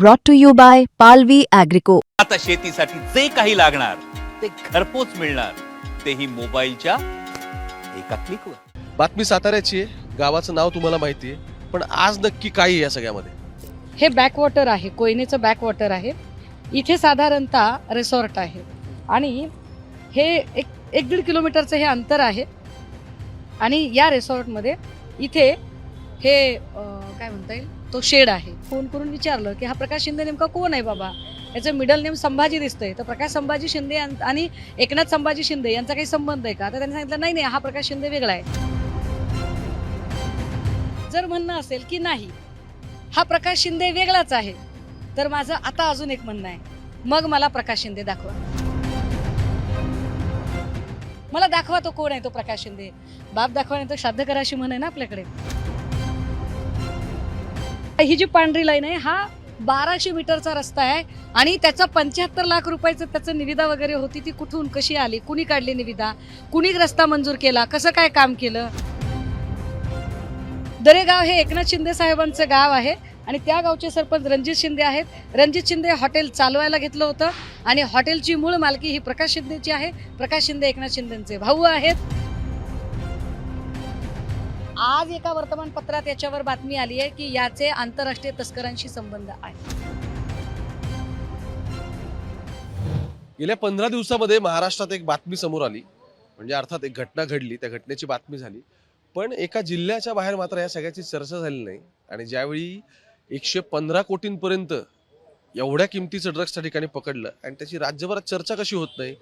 brought to you by Palvi Agrico. आता शेतीसाठी जे काही लागणार ते घरपोच मिळणार. तेही मोबाईलच्या एका क्लिकवर बातमी साताऱ्याची आहे. गावाचं नाव तुम्हाला माहिती आहे. पण आज नक्की काय आहे या सगळ्यामध्ये? हे बॅकवॉटर आहे. कोयनेचं बॅकवॉटर आहे. इथे साधारणतः रिसॉर्ट आहे. आणि हे एक एक दीड किलोमीटरचं हे अंतर आहे. आणि या रिसॉर्टमध्ये इथे हे अं, काय म्हणता येईल? तो शेड आहे. फोन करून विचारलं की हा प्रकाश शिंदे नेमका कोण आहे बाबा? याचं मिडल नेम संभाजी दिसतंय. तर प्रकाश संभाजी शिंदे यां- आणि एकनाथ संभाजी शिंदे यांचा काही संबंध आहे का? तर त्यांनी सांगितलं नाही नाही हा प्रकाश शिंदे वेगळा आहे. जर म्हणणं असेल की नाही हा प्रकाश शिंदे वेगळाच आहे तर माझं आता अजून एक म्हणणं आहे. मग मला प्रकाश शिंदे दाखवा. मला दाखवा तो कोण आहे तो प्रकाश शिंदे. बाप दाखवा नाही तर श्राद्ध करा अशी म्हण आहे ना आपल्याकडे. ही जी पांढरी लाईन आहे हा बाराशे मीटरचा रस्ता आहे आणि त्याचा पंच्याहत्तर लाख रुपयाचं त्याचं निविदा वगैरे होती ती कुठून कशी आली कुणी काढली निविदा कुणी रस्ता मंजूर केला कसं काय काम केलं? दरेगाव हे एकनाथ शिंदे साहेबांचं गाव आहे आणि त्या गावचे सरपंच रणजित शिंदे आहेत. रणजित शिंदे हॉटेल चालवायला घेतलं होतं आणि हॉटेलची मूळ मालकी ही प्रकाश शिंदेची आहे. प्रकाश शिंदे एकनाथ शिंदेचे भाऊ आहेत. आज एका वर्तमानपत्रात याच्यावर बातमी आली आहे की याचे आंतरराष्ट्रीय तस्करांशी संबंध आहे. गेल्या पंधरा दिवसामध्ये महाराष्ट्रात एक बातमी समोर आली. म्हणजे अर्थात एक घटना घडली त्या घटनेची बातमी झाली. पण एका जिल्ह्याच्या बाहेर मात्र या सगळ्याची चर्चा झाली नाही. आणि ज्यावेळी एकशे पंधरा कोटींपर्यंत एवढ्या किमतीचं ड्रग्स त्या ठिकाणी पकडलं आणि त्याची राज्यभरात चर्चा कशी होत नाही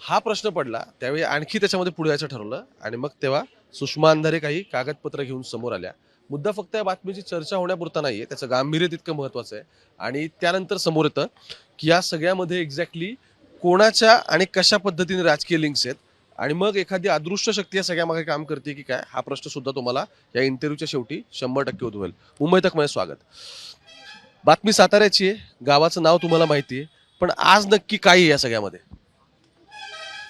हा प्रश्न पडला. त्यावेळी आणखी त्याच्यामध्ये पुढे यायचं ठरवलं. आणि मग तेव्हा सुषमा अंधारे काही कागदपत्र घेऊन समोर आल्या. मुद्दा फक्त या बातमीची चर्चा होण्यापुरता नाहीये. त्याचं गांभीर्य तितकं महत्वाचं आहे. आणि त्यानंतर समोर येतं की या सगळ्यामध्ये एक्झॅक्टली कोणाच्या आणि कशा पद्धतीने राजकीय लिंक्स आहेत? आणि मग एखादी अदृश्य शक्ती या सगळ्यामागे काम करते की काय? हा प्रश्न सुद्धा तुम्हाला या इंटरव्ह्यूच्या शेवटी शंभर टक्के उद्भवेल. मुंबई तक माझे स्वागत. बातमी साताऱ्याची आहे. गावाचं नाव तुम्हाला माहिती आहे. पण आज नक्की काय आहे या सगळ्यामध्ये?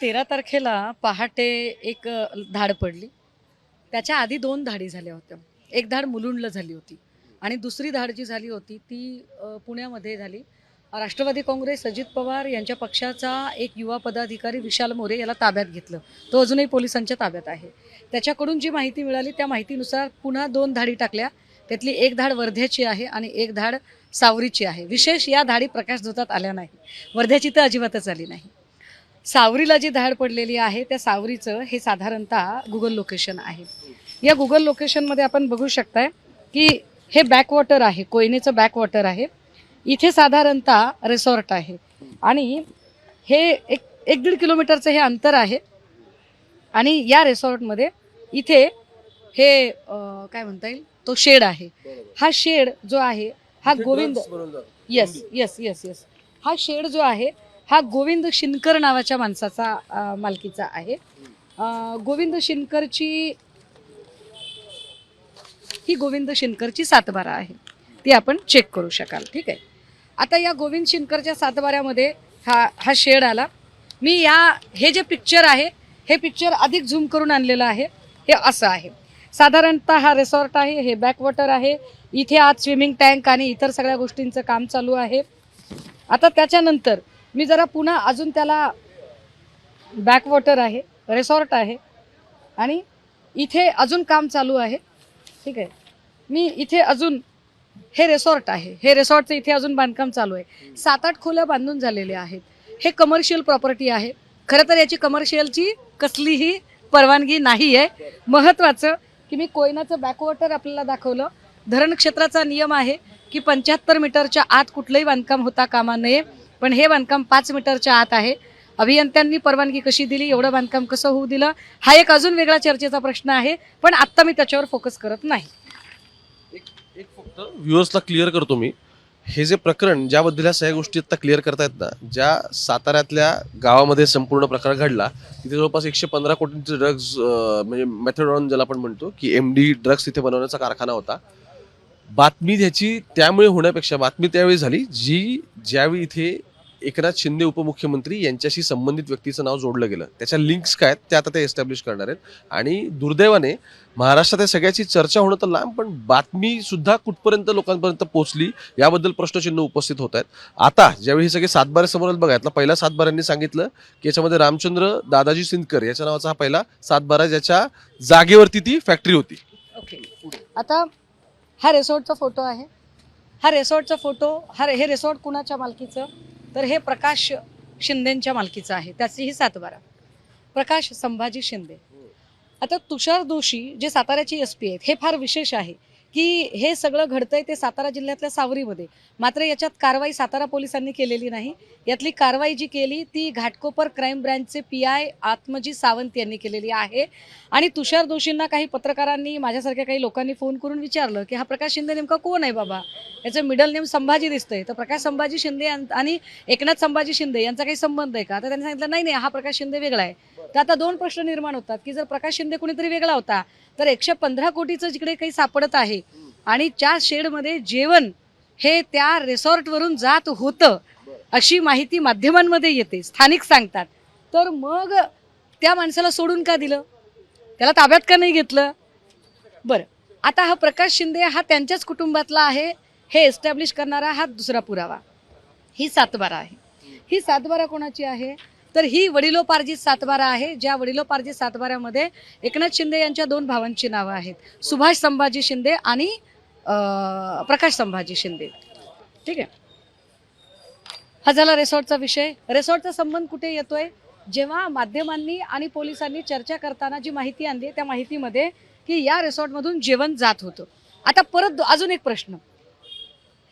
तेरा तारखेला पहाटे एक धाड पडली. त्याच्या आधी दोन धाडी झाल्या होत्या. एक धाड मुलुंडला झाली होती आणि दुसरी धाड जी झाली होती ती पुण्यामध्ये झाली. राष्ट्रवादी काँग्रेस अजित पवार यांच्या पक्षाचा एक युवा पदाधिकारी विशाल मोरे याला ताब्यात घेतलं. तो अजूनही पोलिसांच्या ताब्यात आहे. त्याच्याकडून जी माहिती मिळाली त्या माहितीनुसार पुन्हा दोन धाडी टाकल्या. त्यातली एक धाड वर्ध्याची आहे आणि एक धाड सावरीची आहे. विशेष या धाडी प्रकाश धोतात आल्या नाही. वर्ध्याची तर अजिबातच आली नाही. सावरीला जी धाड पडलेली आहे त्या सावरीचं हे साधारणतः गुगल लोकेशन आहे. या गुगल लोकेशनमध्ये आपण बघू शकताय की हे बॅकवॉटर आहे कोयनेचं बॅकवॉटर आहे. इथे साधारणतः रिसॉर्ट आहे. आणि हे एक एक दीड किलोमीटरचं हे अंतर आहे. आणि या रिसॉर्टमध्ये इथे हे काय म्हणता येईल? तो शेड आहे. हा शेड जो आहे हा Govind yes yes yes yes हा शेड जो आहे हा गोविंद शिनकर नावाच्या माणसाचा मालकीचा आहे. गोविंद शिनकरची ही गोविंद शिनकरची सातबारा आहे. ती आपण चेक करू शकाल ठीक आहे? आता या गोविंद शिनकरच्या सातबाऱ्यामध्ये हा हा शेड आला. मी या हे जे पिक्चर आहे हे पिक्चर अधिक झूम करून आणलेलं आहे. हे असं आहे. साधारणतः हा रिसॉर्ट आहे हे बॅकवॉटर आहे. इथे आज स्विमिंग टँक आणि इतर सगळ्या गोष्टींचं काम चालू आहे. आता त्याच्यानंतर मी जरा पुन्हा अजून त्याला बॅकवॉटर आहे रिसॉर्ट आहे आणि इथे अजून काम चालू आहे. ठीक आहे. मी इथे अजून हे रिसॉर्ट आहे. हे रिसॉर्टचं इथे अजून बांधकाम चालू आहे. सात आठ खोल्या बांधून झालेल्या आहेत. हे कमर्शियल प्रॉपर्टी आहे. खरं तर याची कमर्शियलची कसलीही परवानगी नाही आहे. महत्त्वाचं की मी कोयनाचं बॅकवॉटर आपल्याला दाखवलं. धरण क्षेत्राचा नियम आहे की पंच्याहत्तर मीटरच्या आत कुठलंही बांधकाम होता कामा नये. पण हे बांधकाम पाच मीटरच्या आत आहे. अभियंत्यांनी परवानगी कशी दिली एवढं बांधकाम कसं होऊ दिलं हा एक अजून वेगळा चर्चेचा प्रश्न आहे पण आत्ता मी त्याच्यावर फोकस करत नाही. एक फक्त व्ह्युअर्सला क्लिअर करतो मी. हे जे प्रकरण ज्याबद्दल ह्या सगळ्या गोष्टी आता क्लिअर करतायत ना ज्या साताऱ्यातल्या गावामध्ये संपूर्ण प्रकार घडला तिथे जवळपास एकशे पंधरा कोटींचे ड्रग्ज म्हणजे मेथडॉन ज्याला आपण म्हणतो की एम डी ड्रग्स तिथे बनवण्याचा कारखाना होता. बातमी त्याची त्यामुळे होण्यापेक्षा बातमी त्यावेळी झाली जी ज्यावेळी इथे एकनाथ शिंदे उपमुख्यमंत्री यांच्याशी संबंधित व्यक्तीचं नाव जोडलं गेलं. त्याच्या लिंक्स काय आहेत ते आता ते एस्टॅब्लिश करणार आहेत. आणि दुर्दैवाने महाराष्ट्रात या सगळ्याची चर्चा होणं तर लांब पण बातमी सुद्धा कुठपर्यंत लोकांपर्यंत पोहोचली याबद्दल प्रश्नचिन्ह उपस्थित होत आहेत. आता ज्यावेळी हे सगळे सातबारे समोर बघा यातला पहिला सातबाऱ्यांनी सांगितलं की याच्यामध्ये रामचंद्र दादाजी सिंदकर याच्या नावाचा हा पहिला सातबारा ज्याच्या जागेवरती ती फॅक्टरी होती. ओके आता हा रेसॉर्टचा फोटो आहे. हा रेसॉर्टचा फोटो हा हे रेसॉर्ट कुणाच्या मालकीचं? तर हे प्रकाश शिंदेंच्या मालकीचं आहे. त्याचीही सातबारा. प्रकाश संभाजी शिंदे. आता तुषार दोषी जे साताऱ्याचे एस पी आहेत हे फार विशेष आहे. की हे सगळं घडतंय ते सातारा जिल्ह्यातल्या सावरीमध्ये. मात्र याच्यात कारवाई सातारा पोलिसांनी केलेली नाही. यातली कारवाई जी केली ती घाटकोपर क्राईम ब्रँचचे पी आय आत्मजी सावंत यांनी केलेली आहे. आणि तुषार दोषींना काही पत्रकारांनी माझ्यासारख्या काही लोकांनी फोन करून विचारलं की हा प्रकाश शिंदे नेमका कोण आहे बाबा? याचं मिडल नेम संभाजी दिसतंय. तर प्रकाश संभाजी शिंदे यां- आणि एकनाथ संभाजी शिंदे यांचा काही संबंध आहे का? तर त्यांनी सांगितलं नाही नाही हा प्रकाश शिंदे वेगळा आहे. तर आता दोन प्रश्न निर्माण होतात की जर प्रकाश शिंदे कुणीतरी वेगळा होता तर एकशे पंधरा कोटीचं जिकडे काही सापडत आहे आणि त्या शेडमध्ये जेवण हे त्या रिसॉर्टवरून जात होतं अशी माहिती माध्यमांमध्ये येते स्थानिक सांगतात. तर मग त्या माणसाला सोडून का दिलं? त्याला ताब्यात का नाही घेतलं? बरं आता हा प्रकाश शिंदे हा त्यांच्याच कुटुंबातला आहे हे एस्टॅब्लिश करणारा हा दुसरा पुरावा. ही सातबारा आहे. ही सातबारा कोणाची आहे? तर ही वडिलोपार्जित सातबारा आहे ज्या वडिलोपार्जित सातबाऱ्यामध्ये एकनाथ शिंदे यांच्या दोन भावांची नावं आहेत. सुभाष संभाजी शिंदे आणि प्रकाश संभाजी शिंदे. ठीक आहे? हा झाला रेसॉर्टचा विषय. रेसॉर्टचा संबंध कुठे येतोय? जेव्हा माध्यमांनी आणि पोलिसांनी चर्चा करताना जी माहिती आणली त्या माहितीमध्ये की या रिसॉर्टमधून जेवण जात होतं. आता परत अजून एक प्रश्न.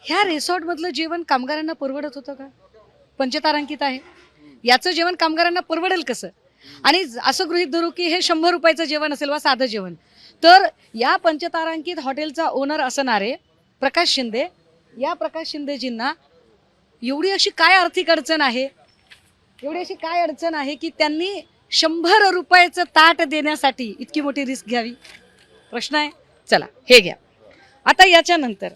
ह्या रिसॉर्टमधलं जेवण कामगारांना परवडत होतं का? पंचतारांकित आहे. याचं जेवण कामगारांना परवडेल कसं? आणि ज- असं गृहीत धरू की हे शंभर रुपयाचं जेवण असेल वा साधं जेवण. तर या पंचतारांकित हॉटेलचा ओनर असणारे प्रकाश शिंदे या प्रकाश शिंदेजींना एवढी अशी काय आर्थिक अडचण आहे? एवढी अशी काय अडचण आहे की त्यांनी शंभर रुपयाचं ताट देण्यासाठी इतकी मोठी रिस्क घ्यावी? प्रश्न आहे? चला हे घ्या. आता याच्यानंतर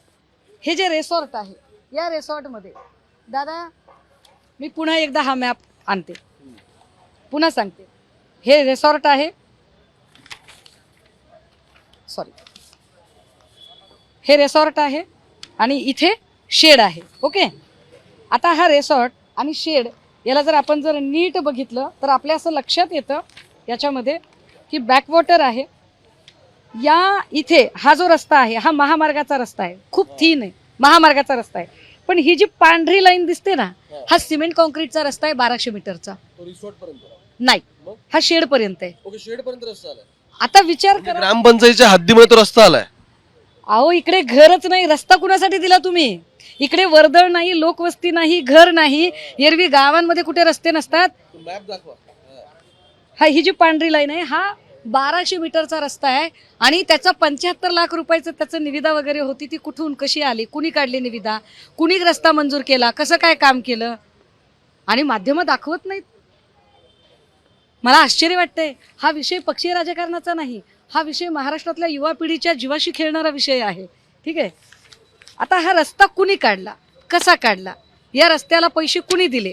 हे जे रेसॉर्ट आहे या रेसॉर्टमध्ये दादा मी पुन्हा एकदा हा मॅप आणते. पुन्हा सांगते. हे रिसॉर्ट आहे. सॉरी हे रिसॉर्ट आहे आणि इथे शेड आहे. ओके आता हा रिसॉर्ट आणि शेड याला जर आपण जर नीट बघितलं तर आपल्या असं लक्षात येतं याच्यामध्ये की बॅकवॉटर आहे. या इथे हा जो रस्ता आहे हा महामार्गाचा रस्ता आहे. खूप थीन आहे. महामार्गाचा रस्ता आहे. पण ही जी पांढरी लाईन दिसते ना हा. सिमेंट कॉन्क्रीटचा रस्ता आहे बाराशे मीटरचा. नाही? हा शेड पर्यंत आहे. ओके शेड पर्यंत रस्ता आलाय. आता विचार म्हणजे करा. ग्रामपंचायतीच्या हद्दीमध्ये तो रस्ता आलाय. अहो इकडे घरच नाही रस्ता कुणासाठी दिला तुम्ही? इकडे वर्दळ नाही लोकवस्ती नाही घर नाही एरवी गावांमध्ये कुठे रस्ते नसतात? मॅप दाखवा. हा ही जी पांढरी लाईन आहे हा बाराशे मीटरचा रस्ता आहे आणि त्याचा पंच्याहत्तर लाख रुपयाचं त्याचं निविदा वगैरे होती ती कुठून कशी आली? कुणी काढली निविदा? कुणी रस्ता मंजूर केला? कसं काय काम केलं? आणि माध्यमं दाखवत नाहीत. मला आश्चर्य वाटतंय. हा विषय पक्षीय राजकारणाचा नाही. हा विषय महाराष्ट्रातल्या युवा पिढीच्या जीवाशी खेळणारा विषय आहे. ठीक आहे? आता हा रस्ता कुणी काढला? कसा काढला? या रस्त्याला पैसे कुणी दिले?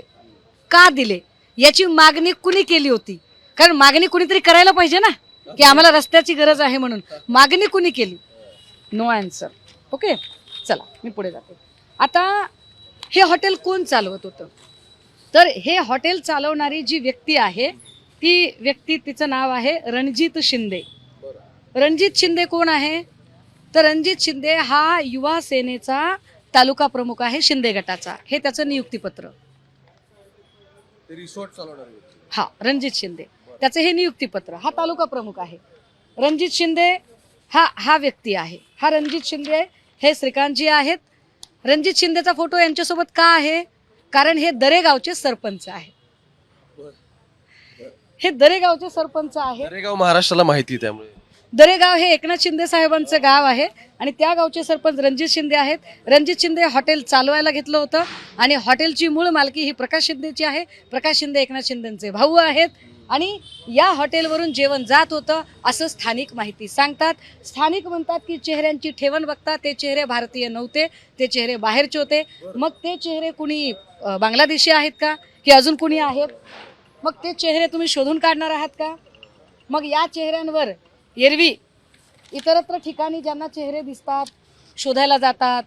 का दिले? याची मागणी कुणी केली होती? कारण मागणी कुणीतरी करायला पाहिजे ना? की आम्हाला रस्त्याची गरज आहे म्हणून. मागणी कुणी केली? नो आन्सर ओके चला मी पुढे जाते. आता हे हॉटेल कोण चालवत होतं? तर हे हॉटेल चालवणारी जी व्यक्ती आहे ती व्यक्ती तिचं नाव आहे रणजित शिंदे. रणजित शिंदे कोण आहे? तर रणजित शिंदे हा युवा सेनेचा तालुका प्रमुख आहे शिंदे गटाचा. हे त्याचं नियुक्तीपत्र. हा रणजित शिंदे. त्याचं हे नियुक्तीपत्र हा तालुका प्रमुख आहे. रणजित शिंदे हा हा व्यक्ती आहे. हा रणजित शिंदे हे श्रीकांतजी आहेत. रणजित शिंदेचा फोटो यांच्यासोबत का आहे? कारण हे दरेगावचे सरपंच आहे. हे दरेगावचे सरपंच आहे. दरेगाव महाराष्ट्राला माहिती आहे त्यामुळे. दरेगाव हे एकनाथ शिंदे साहेबांचं गाव आहे आणि त्या गावचे सरपंच रणजित शिंदे आहेत. रणजित शिंदे हॉटेल चालवायला घेतलं होतं आणि हॉटेलची मूळ मालकी ही प्रकाश शिंदेची आहे. प्रकाश शिंदे एकनाथ शिंदेचे भाऊ आहेत. आणि या हॉटेलवरून जेवण जात होतं असं स्थानिक माहिती सांगतात. स्थानिक म्हणतात की चेहऱ्यांची ठेवण बघता ते चेहरे भारतीय नव्हते ते चेहरे बाहेरचे होते. मग ते चेहरे कुणी बांगलादेशी आहेत का? की अजून कुणी आहेत? मग ते चेहरे तुम्ही शोधून काढणार आहात का? मग या चेहऱ्यांवर एरवी इतरत्र ठिकाणी ज्यांना चेहरे दिसतात शोधायला जातात.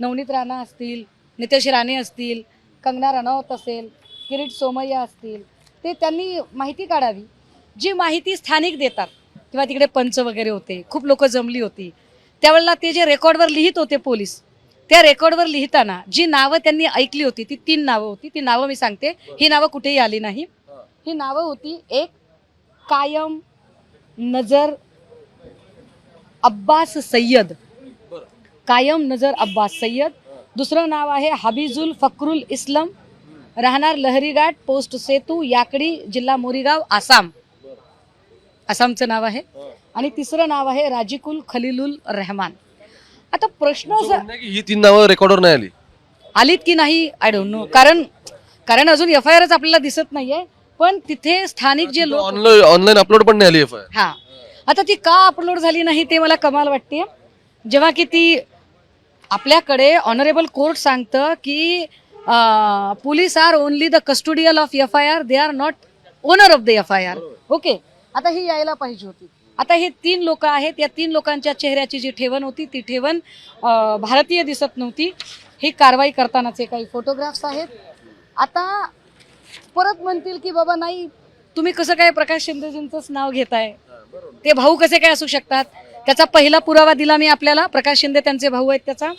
नवनीत राणा असतील नितेश राणे असतील कंगना रनौत असेल किरीट सोमय्या असतील ते त्यांनी माहिती काढावी. जी माहिती स्थानिक देतात किंवा तिकडे पंच वगैरे होते खूप लोक जमली होती त्यावेळेला ते जे रेकॉर्डवर लिहित होते पोलीस त्या रेकॉर्डवर लिहिताना जी नावं त्यांनी ऐकली होती ती तीन नावं होती. ती नावं मी सांगते. ही नावं कुठेही आली नाही. ही. नावं होती एक कायम नजर अब्बास सय्यद. कायम नजर अब्बास सय्यद. दुसरं नाव आहे हबीजुल फक्रुल इस्लम. राहणार लहरीघाट पोस्ट सेतू याकडी जिल्हा मोरीगाव आसाम. आसामचं नाव आहे. आणि तिसरं नाव आहे राजिकुल खलीलुल रहमान. आता प्रश्न ही तीन नावं रेकॉर्डवर नाही आली? आलीत की नाही? आय डोंट नो कारण कारण अजून एफ आय आरच आपल्याला दिसत नाहीये. पण तिथे स्थानिक जे लोक ऑनलाईन ऑनलाईन अपलोड पण नाही आली एफ आय हा. आता ती का अपलोड झाली नाही ते मला कमाल वाटते जेव्हा की ती आपल्याकडे ऑनरेबल कोर्ट सांगतं की police are only the custodial of F I R they are not owner of the F I R okay आता ही यायला पाहिजे होती. आता हे तीन लोक आहेत. या तीन लोकांच्या चेहऱ्याची जी ठेवण होती ती ठेवण uh, भारतीय दिसत नव्हती. ही कारवाई करतानाचे काही फोटोग्राफ्स आहेत. आता परत म्हणतील की बाबा नाही तुम्ही कसं काय प्रकाश शिंदेजींचंच नाव घेताय? ते भाऊ कसे काय असू शकतात? त्याचा पहिला पुरावा दिला मी आपल्याला. प्रकाश शिंदे त्यांचे भाऊ आहेत त्याचा.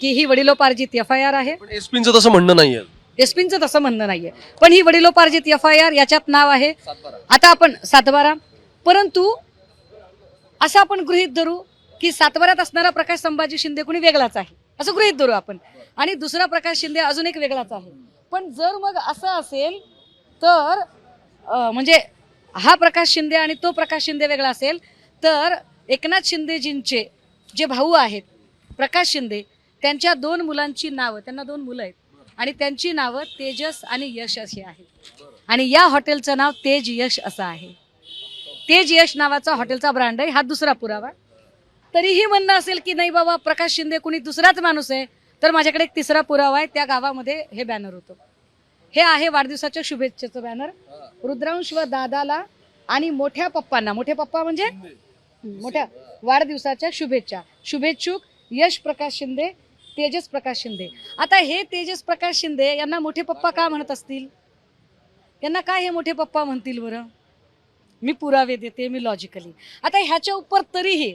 की ही वडिलोपार्जित एफ आय आर आहे. एसपीचं तसं म्हणणं नाहीये. एसपींचं तसं म्हणणं नाहीये. पण ही वडिलोपार्जित एफ आय आर याच्यात नाव आहे. आता आपण सातबारा. परंतु असं आपण गृहित धरू की सातबाऱ्यात असणारा प्रकाश संभाजी शिंदे कोणी वेगळाच आहे? असं गृहित धरू आपण. आणि दुसरा प्रकाश शिंदे अजून एक वेगळाच आहे. पण जर मग असं असेल तर म्हणजे हा प्रकाश शिंदे आणि तो प्रकाश शिंदे वेगळा असेल तर एकनाथ शिंदेजींचे जे भाऊ आहेत प्रकाश शिंदे त्यांच्या दोन मुलांची नावं त्यांना दोन मुलं आहेत. आणि त्यांची नावं तेजस आणि यश अशी आहेत. आणि या हॉटेलचं नाव तेज यश असं आहे. तेज यश नावाचा हॉटेलचा ब्रँड आहे हा दुसरा पुरावा. तरीही म्हणणं असेल की नाही बाबा प्रकाश शिंदे कुणी दुसराच माणूस आहे तर माझ्याकडे एक तिसरा पुरावा आहे त्या गावामध्ये हे बॅनर होतं. हे आहे वाढदिवसाच्या शुभेच्छेचं बॅनर रुद्रांश व दादाला आणि मोठ्या पप्पांना. मोठे पप्पा म्हणजे? मोठ्या. वाढदिवसाच्या शुभेच्छा. शुभेच्छुक यश प्रकाश शिंदे तेजस प्रकाश शिंदे. आता हे तेजस प्रकाश शिंदे यांना मोठे पप्पा का म्हणत असतील? यांना काय हे मोठे पप्पा म्हणतील बरं? मी पुरावे देते मी लॉजिकली आता ह्याच्या उपर तरीही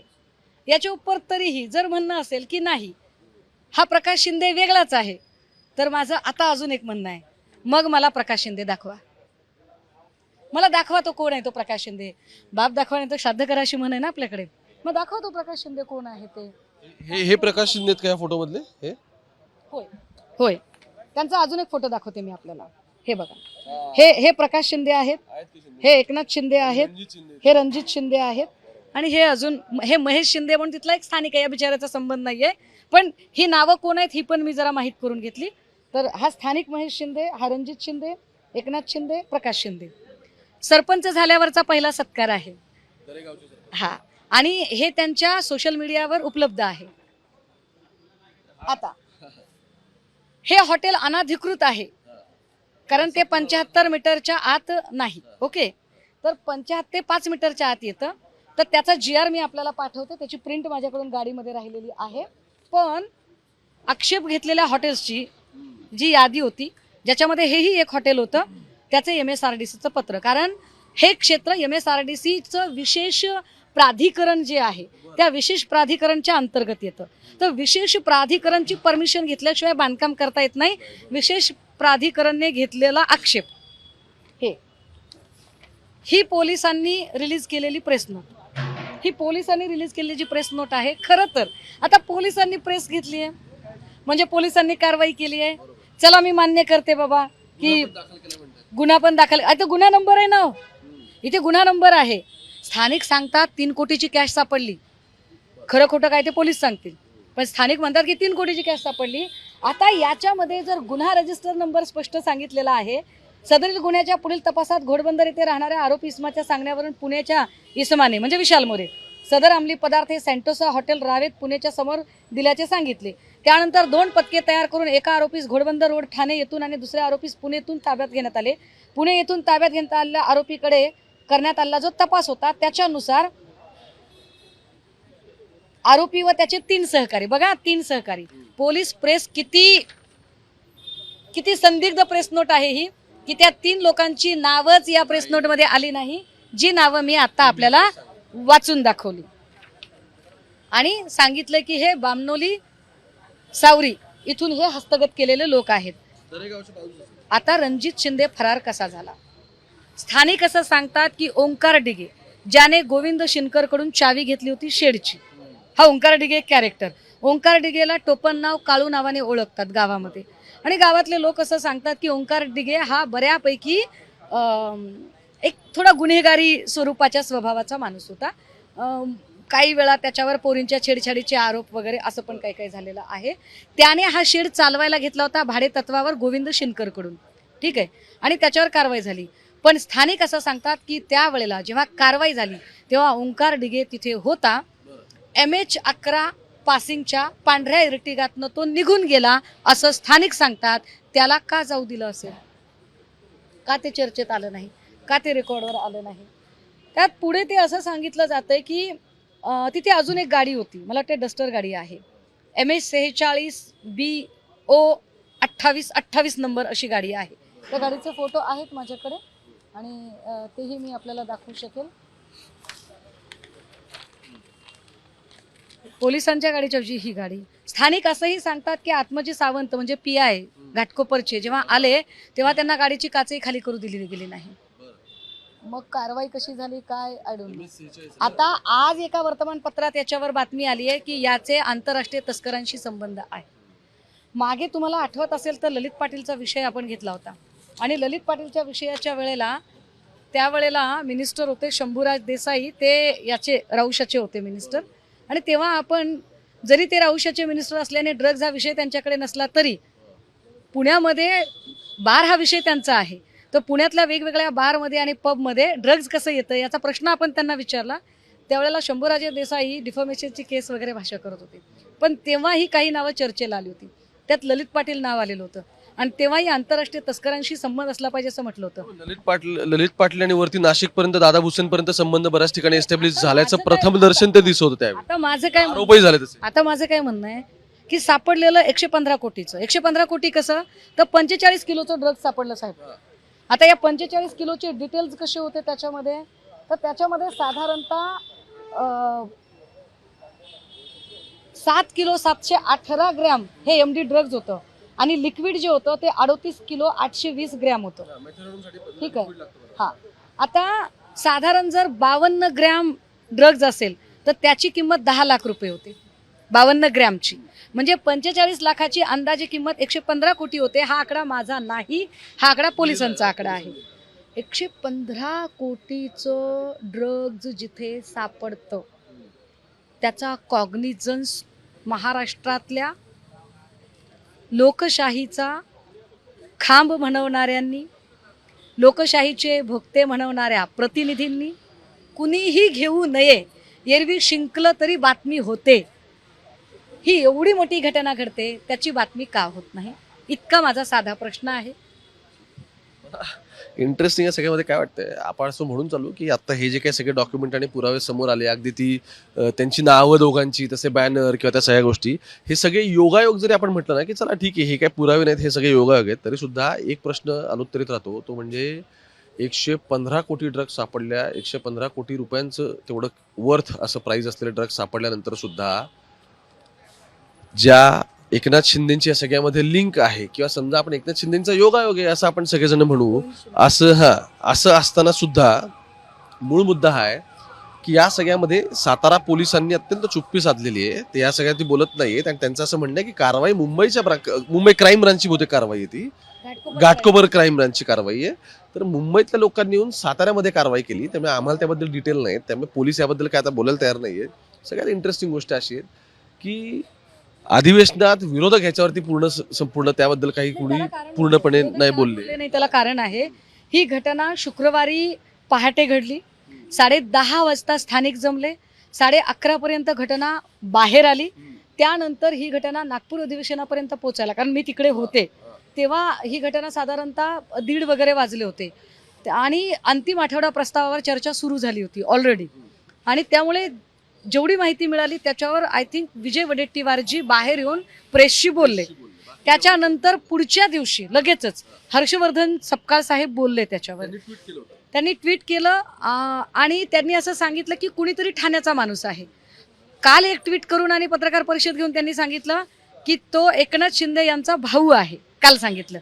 याच्या उपर तरीही जर म्हणणं असेल की नाही हा प्रकाश शिंदे वेगळाच आहे तर माझं आता अजून एक म्हणणं आहे. मग मला प्रकाश शिंदे दाखवा. मला दाखवा तो कोण आहे तो प्रकाश शिंदे. बाप दाखवा नाही तर श्राद्ध करा अशी म्हण आहे ना आपल्याकडे. मग दाखवा तो प्रकाश शिंदे कोण आहे ते. हे हे प्रकाश शिंदे आहेत का या फोटो मधले हे? होय. होय. त्यांचा अजून एक फोटो दाखवते मी आपल्याला. हे बघा. हे हे प्रकाश शिंदे आहेत. हे एकनाथ शिंदे आहेत. हे रणजित शिंदे आहेत. आणि हे अजून हे महेश शिंदे म्हणून तिथला एक स्थानिक आहे. या बिचाराचा संबंध नाहीये. पण ही नावं कोण आहेत ही पण मी जरा माहीत करून घेतली. तर हा स्थानिक महेश शिंदे हा रणजित शिंदे एकनाथ शिंदे प्रकाश शिंदे. सरपंच झाल्यावरचा पहिला सत्कार आहे. हा. आणि हे त्यांच्या सोशल मीडियावर उपलब्ध आहे. आता हे हॉटेल अनाधिकृत आहे. कारण ते पंच्याहत्तर मीटरच्या आत नाही. ओके तर पंच्याहत्तर पाच मीटरच्या आत येतं. तर त्याचा जी आर मी आपल्याला पाठवते. त्याची प्रिंट माझ्याकडून गाडीमध्ये राहिलेली आहे. पण आक्षेप घेतलेल्या हॉटेल्सची जी यादी होती ज्याच्यामध्ये हेही एक हॉटेल होतं त्याचं एम एस आर डी सीचं पत्र. कारण हे क्षेत्र एम एस आर डी सीचं विशेष प्राधिकरण जे आहे त्या विशेष प्राधिकरणच्या अंतर्गत येतं. तर विशेष प्राधिकरणची परमिशन घेतल्याशिवाय बांधकाम करता येत नाही. विशेष प्राधिकरणने घेतलेला आक्षेप. हे. ही पोलिसांनी रिलीज केलेली प्रेस नोट ही पोलिसांनी रिलीज केलेली जी प्रेस नोट आहे खरं तर आता पोलिसांनी प्रेस घेतली आहे. म्हणजे पोलिसांनी कारवाई केली आहे. चला मी मान्य करते बाबा की गुन्हा पण दाखल आता गुन्हा नंबर आहे ना. इथे गुन्हा नंबर आहे. स्थानिक सांगतात तीन कोटीची कॅश सापडली. खरं खोटं काय ते पोलीस सांगतील. पण स्थानिक म्हणतात की तीन कोटीची कॅश सापडली. आता याच्यामध्ये जर गुन्हा रजिस्टर नंबर स्पष्ट सांगितलेला आहे सदरील गुन्ह्याच्या पुढील तपासात घोडबंदर येथे राहणाऱ्या आरोपी इसमाच्या सांगण्यावरून पुण्याच्या इसमाने म्हणजे विशाल मोरे सदर अंमली पदार्थ हे सेंटोसा हॉटेल रावेत पुण्याच्या समोर दिल्याचे सांगितले. त्यानंतर दोन पथके तयार करून एका आरोपीस घोडबंदर रोड ठाणे येथून आणि दुसऱ्या आरोपीस पुणेतून ताब्यात घेण्यात आले. पुणे येथून ताब्यात घेण्यात आलेल्या आरोपीकडे करण्यात आलेला जो तपास होता त्याच्यानुसार आरोपी व त्याचे तीन सहकारी. बघा तीन सहकारी. पोलीस प्रेस किती किती संदिग्ध प्रेस नोट आहे ही की त्या तीन लोकांची नावच या प्रेस नोटमध्ये आली नाही जी नावं मी आता आपल्याला वाचून दाखवली. आणि सांगितलं की हे बामनोली सावरी इथून हे हस्तगत केलेले लोक आहेत. आता रणजित शिंदे फरार कसा झाला? स्थानिक असं सांगतात की ओंकार डिगे ज्याने गोविंद शिनकरकडून चावी घेतली होती शेडची. हा ओंकार डिगे एक कॅरेक्टर ओंकार डिगेला टोपण नाव काळू नावाने ओळखतात गावामध्ये. आणि गावातले लोक असं सांगतात की ओंकार डिगे हा बऱ्यापैकी एक थोडा गुन्हेगारी स्वरूपाच्या स्वभावाचा माणूस होता. काही वेळा त्याच्यावर पोरींच्या छेडछाडीचे आरोप वगैरे असं पण काही काही झालेलं आहे. त्याने हा शेड चालवायला घेतला होता भाडे तत्वावर गोविंद शिनकरकडून. ठीक आहे? आणि त्याच्यावर कारवाई झाली. पण स्थानिक असं सांगतात की त्यावेळेला जेव्हा कारवाई झाली तेव्हा ओंकार डिगे तिथे होता. एम एच अकरा पासिंगच्या पांढऱ्या इरटिगातनं तो निघून गेला असं स्थानिक सांगतात. त्याला का जाऊ दिलं असेल? का ते चर्चेत आलं नाही? का ते रेकॉर्डवर आलं नाही? त्यात पुढे ते असं सांगितलं जातंय की तिथे अजून एक गाडी होती. मला वाटते डस्टर गाडी आहे. एम एच सेहेचाळीस बी ओ अठ्ठावीस अठ्ठावीस नंबर अशी गाडी आहे. त्या गाडीचे फोटो आहेत माझ्याकडे. आणि तेही मी आपल्याला दाखवू शकेल. पोलिसांच्या गाडीच्या ऐवजी ही गाडी. स्थानिक असंही सांगतात की आत्मजी सावंत म्हणजे पी आय घाटकोपरचे जेव्हा आले तेव्हा त्यांना गाडीची काचही खाली करू दिली गेली नाही. मग कारवाई कशी झाली काय? आय आता आज एका वर्तमानपत्रात याच्यावर बातमी आली आहे की याचे आंतरराष्ट्रीय तस्करांशी संबंध आहे. मागे तुम्हाला आठवत असेल तर ललित पाटीलचा विषय आपण घेतला होता. आणि ललित पाटीलच्या विषयाच्या वेळेला त्यावेळेला मिनिस्टर होते शंभूराज देसाई. ते याचे राऊशाचे होते मिनिस्टर. आणि तेव्हा आपण जरी ते राऊशाचे मिनिस्टर असल्याने ड्रग्ज हा विषय त्यांच्याकडे नसला तरी पुण्यामध्ये बार हा विषय त्यांचा आहे. तर पुण्यातल्या वेगवेगळ्या बारमध्ये आणि पबमध्ये ड्रग्ज कसं येतं याचा प्रश्न आपण त्यांना विचारला. त्यावेळेला शंभूराजे देसाई डिफॉर्मेशनची केस वगैरे भाषा करत होते. पण तेव्हाही काही नावं चर्चेला आली होती. त्यात ललित पाटील नाव आलेलं होतं. आणि तेव्हाही आंतरराष्ट्रीय तस्करांशी संबंध असला पाहिजे असं म्हटलं होतं. ललित पाटील ललित पाटील आणि वरती नाशिक पर्यंत दादा भुसेन पर्यंत संबंध बऱ्याच ठिकाणी एस्टॅब्लिश झाल्याचं प्रथम दर्शन ते दिसत होतं त्यावेळी. आता माझं काय म्हणणं- आरोपही झाले तसे. आता माझं काय म्हणणं आहे की सापडलेलं एकशे पंधरा कोटीचं. एकशे पंधरा कोटी कसं? तर पंचेचाळीस किलोचं ड्रग सापडलं साहेब. आता या पंचेचाळीस किलोचे डिटेल्स कसे होते त्याच्यामध्ये? तर त्याच्यामध्ये साधारणतः अं, सात किलो सातशे अठरा ग्रॅम हे एम डी ड्रग्ज होतं. आणि लिक्विड जे होतं ते अडोतीस किलो आठशे वीस ग्रॅम होतं. ठीक आहे. हा. आता साधारण जर बावन्न ग्रॅम ड्रग्ज असेल तर त्याची किंमत दहा लाख रुपये होते. बावन्न ग्रॅमची. म्हणजे पंचेचाळीस लाखाची अंदाजे किंमत एकशे पंधरा कोटी होते. हा आकडा माझा नाही. हा आकडा पोलिसांचा आकडा आहे. एकशे पंधरा कोटीचं ड्रग्ज जिथे सापडतं त्याचा कॉग्निझन्स महाराष्ट्रातल्या लोकशाहीचा खांब म्हणवणाऱ्यांनी लोकशाहीचे भोगते म्हणवणाऱ्या प्रतिनिधींनी कुणीही घेऊ नये एरवी शिंकलं तरी बातमी होते. ही एवढी मोठी घटना घडते त्याची बातमी का होत नाही? इतका माझा साधा प्रश्न आहे. इंटरेस्टिंग या सगळ्यामध्ये काय वाटतंय? आपण असं म्हणून चालू की आता हे जे काही सगळे डॉक्युमेंट आणि पुरावे समोर आले अगदी ती त्यांची नावं दोघांची तसे बॅनर किंवा त्या सगळ्या गोष्टी हे सगळे योगायोग जरी आपण म्हटलं ना की चला ठीक आहे हे काय पुरावे नाहीत हे सगळे योगायोग आहेत तरी सुद्धा एक प्रश्न अनुत्तरित राहतो तो म्हणजे एकशे पंधरा कोटी ड्रग्ज सापडल्या एकशे पंधरा कोटी रुपयांचं तेवढं वर्थ असं प्राईज असलेले ड्रग्ज सापडल्यानंतर सुद्धा ज्या एकनाथ शिंदेची या सगळ्यामध्ये लिंक आहे. किंवा समजा आपण एकनाथ शिंदेचा योगायोग आहे असं आपण सगळेजण म्हणू. असं हा असं असताना सुद्धा मूळ मुद्दा हा आहे की या सगळ्यामध्ये सातारा पोलिसांनी अत्यंत चुप्पी साधलेली आहे. ते या सगळ्यात ती बोलत नाहीयेत आणि त्यांचं असं म्हणणं आहे की कारवाई मुंबईच्या मुंबई क्राईम ब्रांचची बहुतेक कारवाई आहे ती. घाटकोपर क्राईम ब्रांचची कारवाई आहे. तर मुंबईतल्या लोकांनी येऊन साताऱ्यामध्ये कारवाई केली. त्यामुळे आम्हाला त्याबद्दल डिटेल नाहीत त्यामुळे पोलीस याबद्दल काय आता बोलायला तयार नाहीये. सगळ्यात इंटरेस्टिंग गोष्ट अशी आहे की अधिवेशनात विरोधक ह्याच्यावरती पूर्ण संपूर्ण त्याबद्दल काही कुणी पूर्णपणे नाही. बोलले. नाही त्याला कारण आहे. ही घटना शुक्रवारी पहाटे घडली. साडे दहा वाजता स्थानिक जमले. साडे अकरा पर्यंत घटना बाहेर आली. त्यानंतर ही घटना नागपूर अधिवेशनापर्यंत पोहोचायला कारण मी तिकडे होते. तेव्हा ही घटना साधारणतः दीड वगैरे वाजले होते. आणि अंतिम आठवडा प्रस्तावावर चर्चा सुरू झाली होती ऑलरेडी आणि त्यामुळे जेवढी माहिती मिळाली त्याच्यावर आय थिंक विजय वडेट्टीवारजी बाहेर येऊन प्रेसशी बोलले. त्याच्यानंतर पुढच्या दिवशी लगेचच हर्षवर्धन सपकाळ साहेब बोलले त्याच्यावर. त्यांनी ट्विट केलं आणि त्यांनी असं सांगितलं की कुणीतरी ठाण्याचा माणूस आहे. काल एक ट्विट करून आणि पत्रकार परिषद घेऊन त्यांनी सांगितलं की तो एकनाथ शिंदे यांचा भाऊ आहे काल सांगितलं.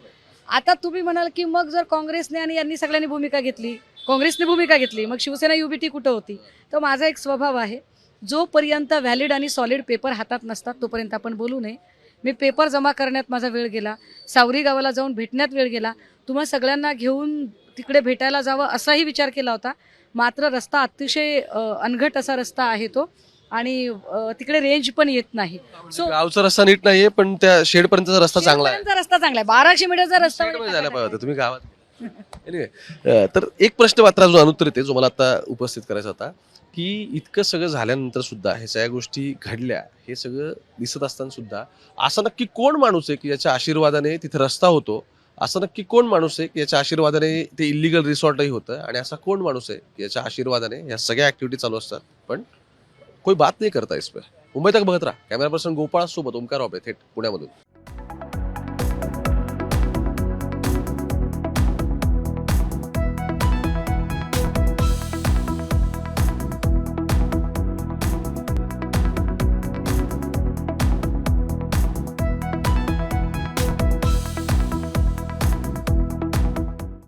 आता तुम्ही म्हणाल की मग जर काँग्रेसने आणि यांनी सगळ्यांनी भूमिका घेतली काँग्रेसने भूमिका घेतली मग शिवसेना युबीटी कुठं होती? तर माझा एक स्वभाव आहे जोपर्यंत व्हॅलिड आणि सॉलिड पेपर हातात नसतात तोपर्यंत आपण बोलू नये. मी पेपर जमा करण्यात माझा वेळ गेला. सावरी गावाला जाऊन भेटण्यात वेळ गेला. तुम्हा सगळ्यांना घेऊन तिकडे भेटायला जावं असाही विचार केला होता. मात्र रस्ता अतिशय अनघट असा रस्ता आहे तो आणि तिकडे रेंज पण येत नाही. सो गावचा रस्ता नीट नाहीये पण त्या शेड पर्यंतचा रस्ता चांगला आहे. रस्ता चांगला आहे. बाराशे मीटरचा रस्ता काय पाहिजे तुम्ही गावात तर एक प्रश्न मात्र अजून अनुत्तरित आहे जो मला आता उपस्थित करायचा होता. की इतकं सगळं झाल्यानंतर सुद्धा हे सगळ्या गोष्टी घडल्या हे सगळं दिसत असताना सुद्धा असा नक्की कोण माणूस आहे की याच्या आशीर्वादाने तिथे रस्ता होतो? असं नक्की कोण माणूस आहे की याच्या आशीर्वादाने ते इलिगल रिसॉर्टही होतं? आणि असा कोण माणूस आहे की याच्या आशीर्वादाने या सगळ्या ऍक्टिव्हिटी चालू असतात? पण कोई बात नाही करता इस पे. मुंबई तक बघत राहा. कॅमेरा पर्सन गोपाळ सोबत ओमकार ऑबे थेट पुण्यामधून.